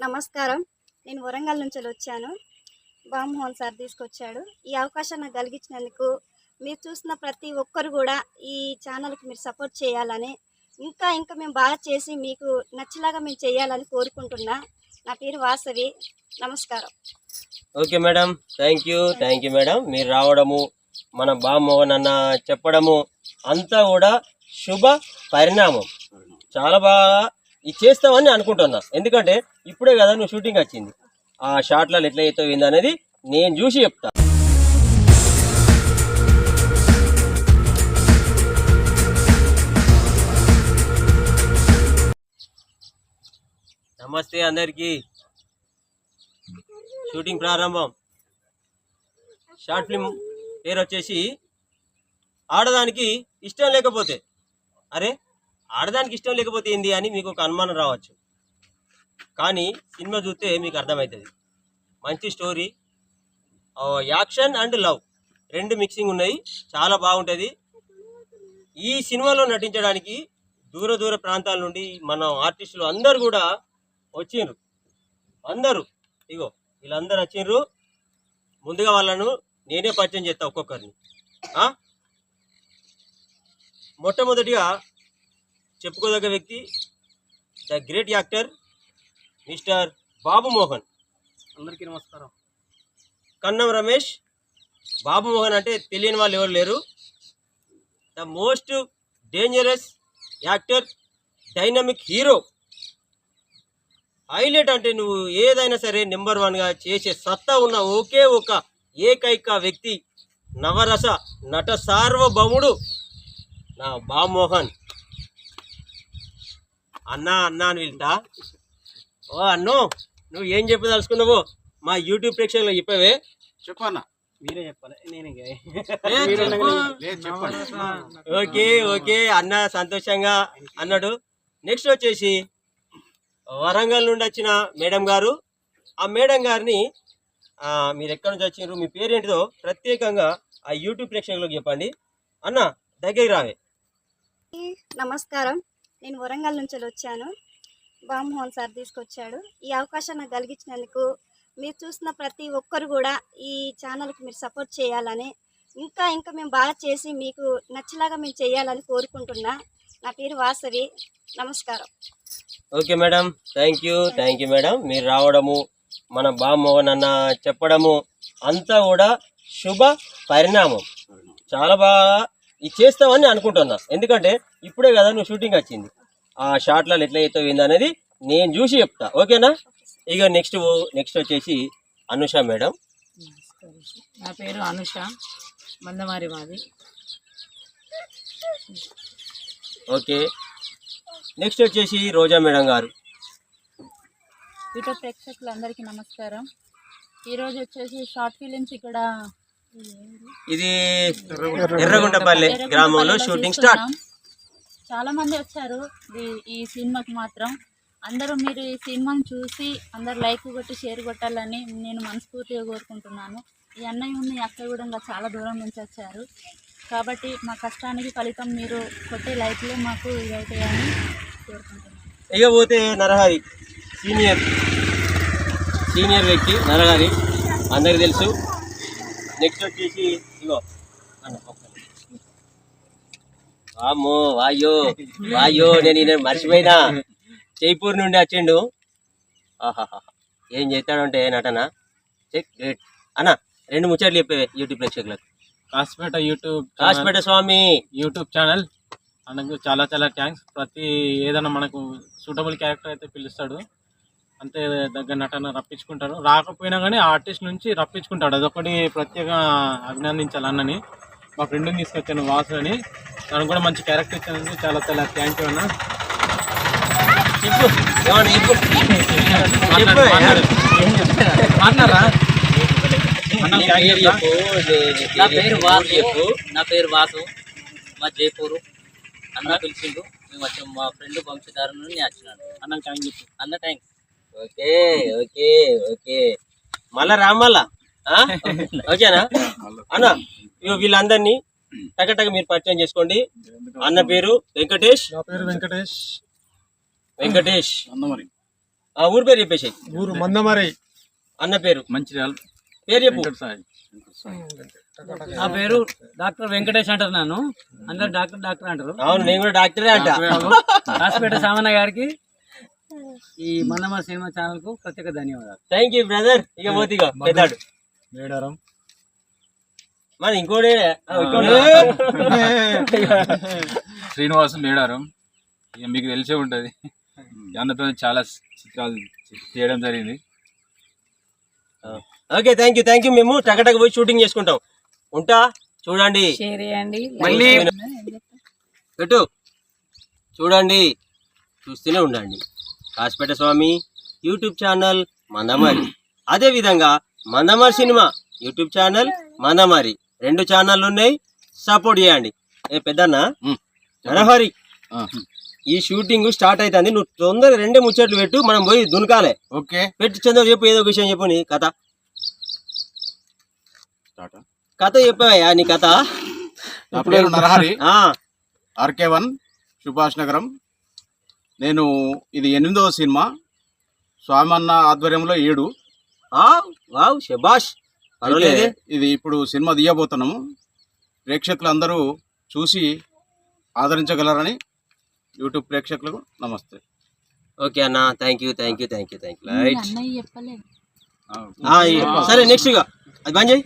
నమస్కారం. నేను వరంగల్ నుంచి వచ్చాను. బామ్మోహన్ సార్ తీసుకొచ్చాడు. ఈ అవకాశం నాకు కలిగించినందుకు మీరు చూసిన ప్రతి ఒక్కరు కూడా ఈ ఛానల్కి మీరు సపోర్ట్ చేయాలని ఇంకా ఇంకా మేము బాగా చేసి మీకు నచ్చేలాగా మేము చేయాలని కోరుకుంటున్నా. నా పేరు వాసవి. నమస్కారం. Okay madam. Thank you. Thank you madam. మీరు రావడము మన బామ్మోహన్ అన్న చెప్పడము అంతా కూడా శుభ పరిణామం. చాలా బాగా ఇది చేస్తామని అనుకుంటున్నా. ఎందుకంటే ఇప్పుడే కదా నువ్వు షూటింగ్ వచ్చింది. ఆ షాట్లలో ఎట్లా అవుతావు అనేది నేను చూసి చెప్తా. నమస్తే అందరికీ. షూటింగ్ ప్రారంభం. షార్ట్ ఫిల్మ్ పేరు వచ్చేసి ఆడదానికి ఇష్టం లేకపోతే. అరే ఆడదానికి ఇష్టం లేకపోతే ఏంది అని మీకు ఒక అనుమానం రావచ్చు. కానీ సినిమా చూస్తే మీకు అర్థమవుతుంది. మంచి స్టోరీ యాక్షన్ అండ్ లవ్ రెండు మిక్సింగ్ ఉన్నాయి. చాలా బాగుంటుంది. ఈ సినిమాలో నటించడానికి దూర దూర ప్రాంతాల నుండి మన ఆర్టిస్టులు అందరు కూడా వచ్చిండ్రు. అందరూ ఇగో వీళ్ళందరూ వచ్చిండ్రు. ముందుగా వాళ్ళను నేనే పరిచయం చేస్తా ఒక్కొక్కరిని. మొట్టమొదటిగా చెప్పుకోదగ్గ వ్యక్తి the great actor mister Babu Mohan. అందరికీ నమస్కారం. కన్నం రమేష్ బాబు మోహన్ అంటే తెలియని వాళ్ళు ఎవరు లేరు. The most dangerous actor dynamic hero. Highlight అంటే నువ్వు ఏదైనా సరే నెంబర్ వన్గా చేసే సత్తా ఉన్న ఒకే ఒక ఏకైక వ్యక్తి నవరస నట సార్వభౌముడు నా బామోహన్ అన్నా అన్నా అని వెళ్తా ఓ అన్నో నువ్వు ఏం చెప్పదలుచుకున్నావో మా యూట్యూబ్ ప్రేక్షకులు చెప్పవే. చెప్పన్నా? మీరే చెప్పాలి. నేను ఓకే ఓకే అన్న సంతోషంగా అన్నాడు. నెక్స్ట్ వచ్చేసి వరంగల్ నుండి వచ్చిన మేడం గారు. ఆ మేడం గారిని ఆ, మీరు ఎక్కడి నుంచి వచ్చినారు మీ పేరేంటిదో ప్రత్యేకంగా ఆ యూట్యూబ్ ప్రేక్షకులకు చెప్పండి. అన్న దగ్గరికి రావే. నమస్కారం. నేను వరంగల్ నుంచి వచ్చాను. బామ్మోహన్ సార్ తీసుకొచ్చాడు. ఈ అవకాశం నాకు కలిగించినందుకు మీరు చూసిన ప్రతి ఒక్కరు కూడా ఈ ఛానల్కి మీరు సపోర్ట్ చేయాలని ఇంకా ఇంకా మేము బాగా చేసి మీకు నచ్చేలాగా మేము చేయాలని కోరుకుంటున్నా. నా పేరు వాసవి. నమస్కారం. Okay madam. Thank you. Thank you madam. మీరు రావడము మన బామ్మోహన్ అన్న చెప్పడము అంతా కూడా శుభ పరిణామం. చాలా బాగా ఇది చేస్తామని అనుకుంటున్నా. ఎందుకంటే ఇప్పుడే కదా నువ్వు షూటింగ్ వచ్చింది. ఆ షాట్లలో ఎట్లా అవుతావు ఏంది అనేది నేను చూసి చెప్తా. ఓకేనా? ఇక నెక్స్ట్ నెక్స్ట్ వచ్చేసి అనుష మేడం. నా పేరు అనుష మందమారి మాది. ఓకే. నెక్స్ట్ వచ్చేసి రోజా మేడం గారు. యూట్యూబ్ ప్రేక్షకులందరికీ నమస్కారం. ఈరోజు వచ్చేసి షార్ట్ ఫిలిమ్స్ ఇక్కడ ఇది ఎర్రగుంటపల్లి గ్రామంలో షూటింగ్ స్టార్ట్. చాలా మంది వచ్చారు ఈ- సినిమాకి మాత్రం. అందరూ మీరు ఈ సినిమాని చూసి అందరు లైక్ కొట్టి షేర్ కొట్టాలని నేను మనస్ఫూర్తిగా కోరుకుంటున్నాను. ఈ అన్నయ్య ఉన్న ఈ అక్క కూడా చాలా దూరం నుంచి వచ్చారు. కాబట్టి మా కష్టానికి ఫలితం మీరు కొట్టే లైక్లే మాకు ఇదవుతాయని కోరుకుంటున్నాను. ఇక పోతే నరహరి సీనియర్. సీనియర్ వ్యక్తి నరహరి. అందరికి తెలుసు. నెక్స్ట్ వచ్చేసి ఇగో. వామ్మో వాయో వాయో నేను ఈయన మర్చిపోయినా. జైపూర్ నుండి వచ్చిండు. ఆహాహా ఏం చేస్తాడంటే నటన. గ్రేట్ అన్న రెండు ముచ్చట్లు చెప్పేవే యూట్యూబ్ ప్రేక్షకులకు. Kasipet YouTube Kasipet Swamy. YouTube channel మనకు చాలా చాలా థ్యాంక్స్ ప్రతి ఏదైనా మనకు సూటబుల్ క్యారెక్టర్ అయితే పిలుస్తాడు. అంతే దగ్గర నటన రప్పించుకుంటారు రాకపోయినా కానీ ఆర్టిస్ట్ నుంచి రప్పించుకుంటాడు. అదొకటి ప్రత్యేకంగా అభినందించాలి అన్నని మా ఫ్రెండ్ని తీసుకొచ్చాను వాసు అని. తనకు కూడా మంచి క్యారెక్టర్ ఇచ్చినందుకు చాలా చాలా థ్యాంక్ యూ అన్న. చెప్పు. మాట్లాడరా నీ పేరు వాసు చెప్పు. నా పేరు వాసు. మా జైపూరు. అన్న పిలిచిండు. మేము వచ్చాం మా ఫ్రెండ్ వంశధార నుండి నేను వచ్చినాను. అన్న థ్యాంక్ యూ అన్న థ్యాంక్స్ ఓకే ఓకే ఓకే. మళ్ళా రా మళ్ళా. ఆ? ఓకేనా? అన్న ఇగో వీళ్ళందరినీ టకటక మీరు పరిచయం చేసుకోండి. అన్న పేరు వెంకటేష్. నా పేరు వెంకటేష్. వెంకటేష్. ఆ ఊరి పేరు చెప్పేసి ఊరు మందమరి. అన్న పేరు? మంచిర్యాల. పేరు చెప్పు. నా పేరు డాక్టర్ వెంకటేష్ అంటారు నన్ను. అందరు డాక్టర్ డాక్టర్ అంటారు. అవును నేను కూడా డాక్టరే అంట. హాస్పిటల్ సామన్న గారికి ఈ మన్నమ్మ సినిమా ఛానల్కు ప్రత్యేక ధన్యవాదాలు. థ్యాంక్ యూ బ్రదర్ ఇక పోతిగా పెద్దాడు. మేడారం. మన ఇంకోటి శ్రీనివాసం మేడారం. ఇక మీకు తెలిసే ఉంటుంది. అన్నతో చాలా చిత్రాలు చేయడం జరిగింది. Okay thank you thank you మేము టకటక పోయి షూటింగ్ చేసుకుంటాం. ఉంటా? చూడండి. షేర్ చేయండి. మళ్ళీ పెట్టు. చూడండి. చూస్తూనే ఉండండి. Kasipet Swamy YouTube channel Mandamarri. అదే విధంగా Mandamarri cinema YouTube channel Mandamarri. రెండు ఛానళ్ళు ఉన్నాయి. సపోర్ట్ చేయండి. ఏ పెద్దన్న. నరహరి. ఈ షూటింగ్ స్టార్ట్ అవుతుంది నువ్వు తొందరగా రెండే ముచ్చట్లు పెట్టు. మనం పోయి దునకాలే. ఓకే. పెట్టి చంద్ర చెప్పు ఏదో ఒక విషయం చెప్పు నీ కథ. కథ చెప్పావయ్యా నీ కథ. నా పేరు నరహరి. ఆర్కే వన్ సుభాష్ నగరం. నేను ఇది ఎనిమిదవ సినిమా. స్వామన్న ఆధ్వర్యంలో ఏడు. వావ్ శబాష్ ఇది ఇప్పుడు సినిమా తీయబోతున్నాము. ప్రేక్షకులందరూ చూసి ఆదరించగలరని యూట్యూబ్ ప్రేక్షకులకు నమస్తే. ఓకే అన్న thank you thank you thank you thank you right అన్నయ్య చెప్పలేదు. సరే నెక్స్ట్ ఇక అది బంద్ చేయి